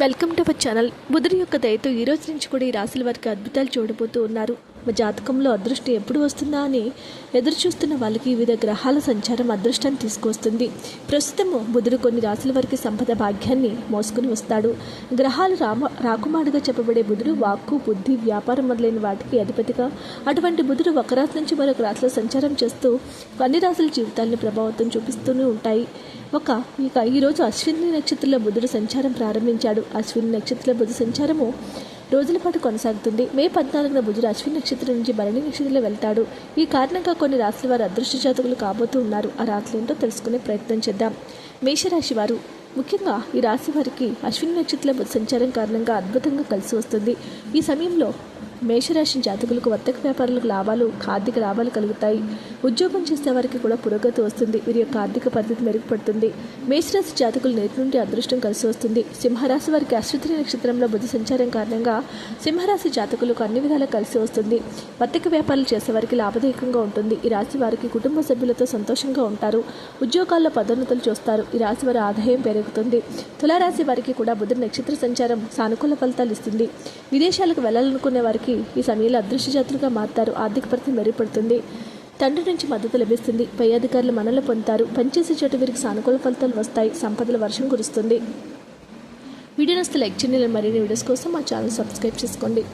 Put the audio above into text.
Welcome to our channel. బుధుడి యొక్క దయతో ఈ రోజు నుంచి కూడా ఈ రాశుల వారికి అద్భుతాలు చూడబోతూ ఉన్నారు. మా జాతకంలో అదృష్టం ఎప్పుడు వస్తుందా అని ఎదురు చూస్తున్న వాళ్ళకి వివిధ గ్రహాల సంచారం అదృష్టాన్ని తీసుకొస్తుంది. ప్రస్తుతము బుధుడు కొన్ని రాశుల వారికి సంపద భాగ్యాన్ని మోసుకుని వస్తాడు. గ్రహాలు రామ రాకుమారుగా చెప్పబడే బుధుడు వాక్కు బుద్ధి వ్యాపారం మొదలైన వాటికి అధిపతిగా. అటువంటి బుధుడు ఒక రాశి నుంచి మరొక రాశిలో సంచారం చేస్తూ అన్ని రాశుల జీవితాలను ప్రభావితం చూపిస్తూనే ఉంటాయి. ఒక ఇక ఈరోజు అశ్విని నక్షత్రంలో బుధుడు సంచారం ప్రారంభించాడు. అశ్విని నక్షత్రంలో బుధ సంచారము రోజుల పాటు కొనసాగుతుంది. మే పద్నాలుగున బుధుడు అశ్విని నక్షత్రం నుంచి భరణి నక్షత్రంలో వెళ్తాడు. ఈ కారణంగా కొన్ని రాశుల వారు అదృష్ట జాతకులు కాబోతూ ఉన్నారు. ఆ రాశులు ఏంటో తెలుసుకునే ప్రయత్నం చేద్దాం. మేషరాశి వారు ముఖ్యంగా ఈ రాశి వారికి అశ్విని నక్షత్ర సంచారం కారణంగా అద్భుతంగా కలిసి వస్తుంది. ఈ సమయంలో మేషరాశి జాతకులకు వర్తక వ్యాపారులకు లాభాలు ఆర్థిక లాభాలు కలుగుతాయి. ఉద్యోగం చేసే వారికి కూడా పురోగతి వస్తుంది. వీరి యొక్క ఆర్థిక పరిస్థితి మెరుగుపడుతుంది. మేషరాశి జాతకులు నేటి నుండి అదృష్టం కలిసి వస్తుంది. సింహరాశి వారికి అశ్వతి నక్షత్రంలో బుద్ధి సంచారం కారణంగా సింహరాశి జాతకులకు అన్ని విధాలా కలిసి వస్తుంది. వర్తక వ్యాపారాలు చేసేవారికి లాభదాయకంగా ఉంటుంది. ఈ రాశి వారికి కుటుంబ సభ్యులతో సంతోషంగా ఉంటారు. ఉద్యోగాల్లో పదోన్నతులు చూస్తారు. ఈ రాశి వారి ఆదాయం పెరుగుతుంది. తులారాశి వారికి కూడా బుధుడు నక్షత్ర సంచారం సానుకూల ఫలితాలు ఇస్తుంది. విదేశాలకు వెళ్ళాలనుకునే వారికి ఈ సమయంలో అదృష్టజాతులుగా మారుతారు. ఆర్థిక పరిస్థితి మెరుగుపడుతుంది. తండ్రి నుంచి మద్దతు లభిస్తుంది. పై అధికారులు మనలో పొందుతారు. పనిచేసే చోట వీరికి సానుకూల ఫలితాలు వస్తాయి. సంపదల వర్షం కురుస్తుంది. వీడియో నస్తే లైక్ చేయండి. మరిన్ని వీడియోస్ కోసం మా ఛానల్ సబ్స్క్రైబ్ చేసుకోండి.